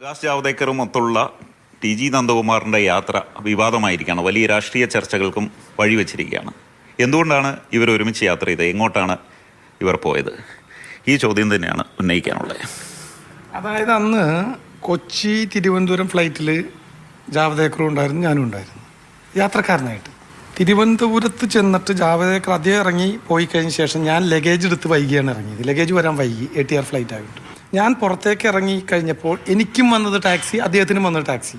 പ്രകാശ് ജാവ്ദേക്കറുമൊത്തുള്ള T G നന്ദകുമാറിന്റെ യാത്ര വിവാദമായിരിക്കുകയാണ്. വലിയ രാഷ്ട്രീയ ചർച്ചകൾക്കും വഴിവെച്ചിരിക്കുകയാണ്. എന്തുകൊണ്ടാണ് ഇവർ ഒരുമിച്ച് യാത്ര ചെയ്തത്? എങ്ങോട്ടാണ് ഇവർ പോയത്? ഈ ചോദ്യം തന്നെയാണ് ഉന്നയിക്കാനുള്ളത്. അതായത് അന്ന് കൊച്ചി തിരുവനന്തപുരം ഫ്ലൈറ്റിൽ ജാവദേക്കറും ഉണ്ടായിരുന്നു ഞാനും ഉണ്ടായിരുന്നു. യാത്രക്കാരനായിട്ട്. തിരുവനന്തപുരത്ത് ചെന്നിട്ട് ജാവദേക്കർ അതേ ഇറങ്ങി പോയി കഴിഞ്ഞ ശേഷം ഞാൻ ലഗേജ് എടുത്ത് വൈകിയാണ് ഇറങ്ങിയത്. ലഗേജ് വരാൻ വൈകി. എ ടി ആർ ഫ്ലൈറ്റ് ആയിട്ട്. ഞാൻ പുറത്തേക്ക് ഇറങ്ങി കഴിഞ്ഞപ്പോൾ എനിക്കും വന്നത് ടാക്സി അദ്ദേഹത്തിനും വന്നത് ടാക്സി.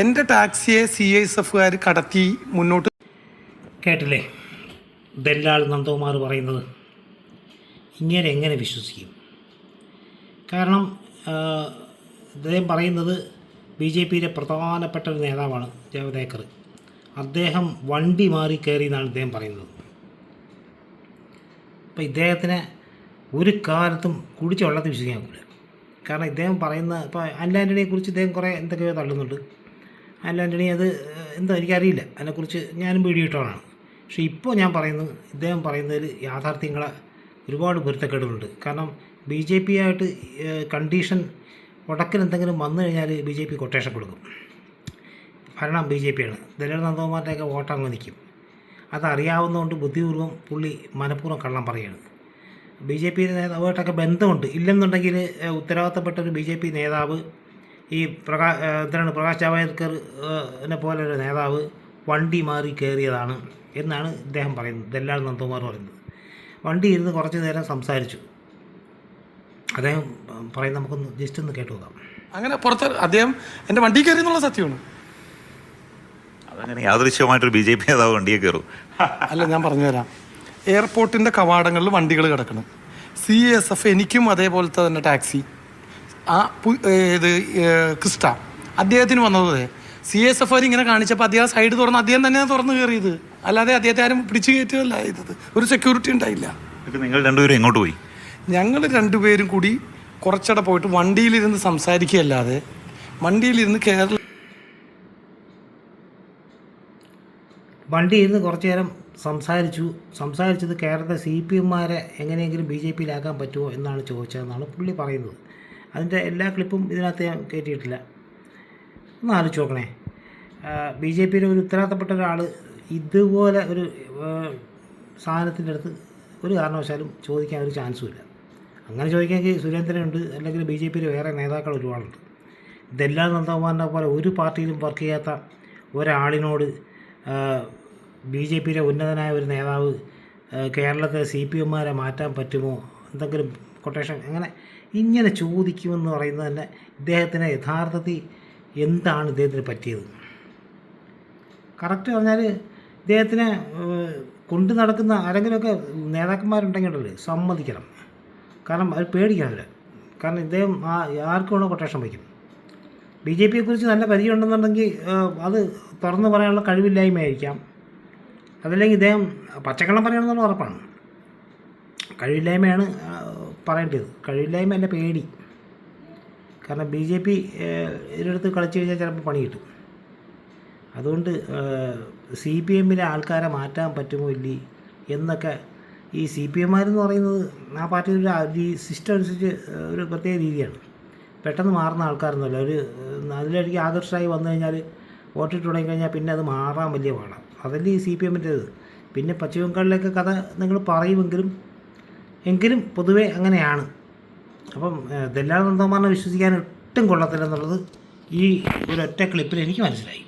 എന്റെ ടാക്സിയെ സി എസ് എഫുകാർ കടത്തി മുന്നോട്ട് കേട്ടില്ലേ? ദല്ലാൾ നന്ദകുമാർ പറയുന്നത്. ഇങ്ങനെ എങ്ങനെ വിശ്വസിക്കും? കാരണം അദ്ദേഹം പറയുന്നത് ബി ജെ പിയിലെ പ്രധാനപ്പെട്ട ഒരു നേതാവാണ് ജാവദേക്കർ. അദ്ദേഹം വണ്ടി മാറി കയറി എന്നാണ് ഇദ്ദേഹം പറയുന്നത്. അപ്പോൾ ഇദ്ദേഹത്തിന് ഒരു കാലത്തും കുടിച്ച വെള്ളത്തിൽ വിശ്വസിക്കാൻ പറ്റില്ല കാരണം ഇദ്ദേഹം പറയുന്ന ഇപ്പോൾ അല്ലാന്റണിയെ കുറിച്ച് ഇദ്ദേഹം കുറേ എന്തൊക്കെയോ തള്ളുന്നുണ്ട്. അല്ലാന്റണി അത് എന്താ എനിക്കറിയില്ല. അതിനെക്കുറിച്ച് ഞാനും വീഡിയോ ഇട്ടവനാണ്. പക്ഷേ ഇപ്പോൾ ഞാൻ പറയുന്നത് ഇദ്ദേഹം പറയുന്നതിൽ യാഥാർത്ഥ്യങ്ങളെ ഒരുപാട് പൊരുത്തക്കേടുകളുണ്ട്. കാരണം ബി ജെ പി ആയിട്ട് കണ്ടീഷൻ വടക്കൻ എന്തെങ്കിലും വന്നു കഴിഞ്ഞാൽ ബി ജെ പി കൊട്ടേഷൻ കൊടുക്കും. ഭരണം ബി ജെ പിയാണ്. ദലീൽ നന്ദകുമാറിന്റെയൊക്കെ വോട്ടങ്ങ് നിൽക്കും. അതറിയാവുന്നതുകൊണ്ട് ബുദ്ധിപൂർവം പുള്ളി മനഃപൂർവം കള്ളം പറയുകയാണ്. ബി ജെ പി നേതാവായിട്ടൊക്കെ ബന്ധമുണ്ട്. ഇല്ലെന്നുണ്ടെങ്കിൽ ഉത്തരവാദിത്തപ്പെട്ട ഒരു ബി ജെ പി നേതാവ് ഈ പ്രകാ എന്താണ് പ്രകാശ് ജാവദേക്കർ പോലൊരു പോലെ ഒരു നേതാവ് വണ്ടി മാറി കയറിയതാണ് എന്നാണ് ഇദ്ദേഹം പറയുന്നത്. ദല്ലാൽ നന്ദകുമാർ പറയുന്നത്. വണ്ടി ഇരുന്ന് കുറച്ച് നേരം സംസാരിച്ചു. അദ്ദേഹം പറയുന്ന പറയുന്നത് നമുക്കൊന്ന് ജസ്റ്റ് ഒന്ന് കേട്ടു നോക്കാം. അങ്ങനെ പുറത്ത് അദ്ദേഹം എന്റെ വണ്ടി കയറി എന്നുള്ള സത്യമാണ്. അതങ്ങനെ യാദൃശ്യമായിട്ടൊരു ബി ജെ പി നേതാവ് വണ്ടിയെ കയറും. അല്ല ഞാൻ പറഞ്ഞുതരാം. എയർപോർട്ടിന്റെ കവാടങ്ങളിൽ വണ്ടികൾ കിടക്കണം. സി എസ് എഫ് എനിക്കും അതേപോലത്തെ തന്നെ ടാക്സി. ആ ഇത് ക്രിസ്റ്റ. അദ്ദേഹത്തിന് വന്നത് സി എസ് എഫ് ഇങ്ങനെ കാണിച്ചപ്പോൾ അദ്ദേഹം സൈഡ് തുറന്ന് അദ്ദേഹം തന്നെയാണ് തുറന്ന് കയറിയത്. അല്ലാതെ അദ്ദേഹത്തെ ആരും പിടിച്ചു കയറ്റുകയല്ല ചെയ്തത്. ഒരു സെക്യൂരിറ്റി ഉണ്ടായില്ല. നിങ്ങൾ രണ്ടുപേരും എങ്ങോട്ട് പോയി? ഞങ്ങൾ രണ്ടുപേരും കൂടി കുറച്ചട പോയിട്ട് വണ്ടിയിലിരുന്ന് സംസാരിക്കുകയല്ലാതെ വണ്ടിയിലിരുന്ന് കേരള വണ്ടി ഇരുന്ന് കുറച്ച് നേരം സംസാരിച്ചു. സംസാരിച്ചത് കേരളത്തെ സി പി എമ്മാരെ എങ്ങനെയെങ്കിലും ബി ജെ പിയിലാക്കാൻ പറ്റുമോ എന്നാണ് ചോദിച്ചതെന്നാണ് പുള്ളി പറയുന്നത്. അതിന്റെ എല്ലാ ക്ലിപ്പും ഇതിനകത്ത് ഞാൻ കയറ്റിയിട്ടില്ല ഒന്ന് ആലോചിച്ച് നോക്കണേ. ബി ജെ പിയിലെ ഒരു ഉത്തരവാദിത്തപ്പെട്ട ഒരാൾ ഇതുപോലെ ഒരു സാധനത്തിന്റെ അടുത്ത് ഒരു കാരണവശാലും ചോദിക്കാൻ ഒരു ചാൻസും ഇല്ല അങ്ങനെ ചോദിക്കാമെങ്കിൽ സുരേന്ദ്രനുണ്ട് അല്ലെങ്കിൽ ബി ജെ പിയിൽ വേറെ നേതാക്കൾ ഒരുപാടുണ്ട്. ഇതെല്ലാം നന്ദകുമാറിനെ പോലെ ഒരു പാർട്ടിയിലും വർക്ക് ചെയ്യാത്ത ഒരാളിനോട് ബി ജെ പിയിലെ ഉന്നതനായ ഒരു നേതാവ് കേരളത്തെ സി പി എമ്മാരെ മാറ്റാൻ പറ്റുമോ? എന്തെങ്കിലും കൊട്ടേഷൻ അങ്ങനെ ഇങ്ങനെ ചോദിക്കുമെന്ന് പറയുന്നത് തന്നെ ഇദ്ദേഹത്തിന് യഥാർത്ഥത്തിൽ എന്താണ് ഇദ്ദേഹത്തിന് പറ്റിയത്? കറക്റ്റ് പറഞ്ഞാൽ ഇദ്ദേഹത്തിനെ കൊണ്ടു നടക്കുന്ന ആരെങ്കിലുമൊക്കെ നേതാക്കന്മാരുണ്ടെങ്കിലല്ലേ സമ്മതിക്കണം. കാരണം അവർ പേടിക്കണം അവർ കാരണം ഇദ്ദേഹം ആ ആർക്കും വേണോ കൊട്ടേഷൻ വയ്ക്കും ബി ജെ പിയെ കുറിച്ച് നല്ല പരിചയമുണ്ടെന്നുണ്ടെങ്കിൽ അത് തുറന്ന് പറയാനുള്ള കഴിവില്ലായ്മയായിരിക്കാം. അതല്ലെങ്കിൽ ഇദ്ദേഹം പച്ചക്കള്ളം പറയണമെന്നുള്ള ഉറപ്പാണ്. കഴിവില്ലായ്മയാണ് പറയേണ്ടത്. കഴിവില്ലായ്മ എന്റെ പേടി. കാരണം ബി ജെ പി ഇതിനടുത്ത് കളിച്ചു കഴിഞ്ഞാൽ ചിലപ്പോൾ പണി കിട്ടും. അതുകൊണ്ട് സി പി എമ്മിലെ ആൾക്കാരെ മാറ്റാൻ പറ്റുമോ ഇല്ലേ എന്നൊക്കെ ഈ സി പി എമ്മാരെന്ന് പറയുന്നത് ആ പാർട്ടിയുടെ ഒരു സിസ്റ്റം അനുസരിച്ച് ഒരു പ്രത്യേക രീതിയാണ്. പെട്ടെന്ന് മാറുന്ന ആൾക്കാരൊന്നുമല്ല. ഒരു അതിലേക്ക് ആകർഷമായി വന്നു കഴിഞ്ഞാൽ വോട്ടിട്ട് തുടങ്ങി കഴിഞ്ഞാൽ പിന്നെ അത് മാറാൻ വലിയ പാടാണ് അതല്ലേ ഈ സി പി എമ്മിന്റേത്. പിന്നെ പശ്ചിമ ബംഗാളിലേക്ക് കഥ നിങ്ങൾ പറയുമെങ്കിലും എങ്കിലും പൊതുവേ അങ്ങനെയാണ്. അപ്പം ദല്ലാൽ നന്ദകുമാറിനെ വിശ്വസിക്കാൻ ഒട്ടും കൊള്ളത്തില്ലെന്നുള്ളത് ഈ ഒരൊറ്റ ക്ലിപ്പിൽ എനിക്ക് മനസ്സിലായി.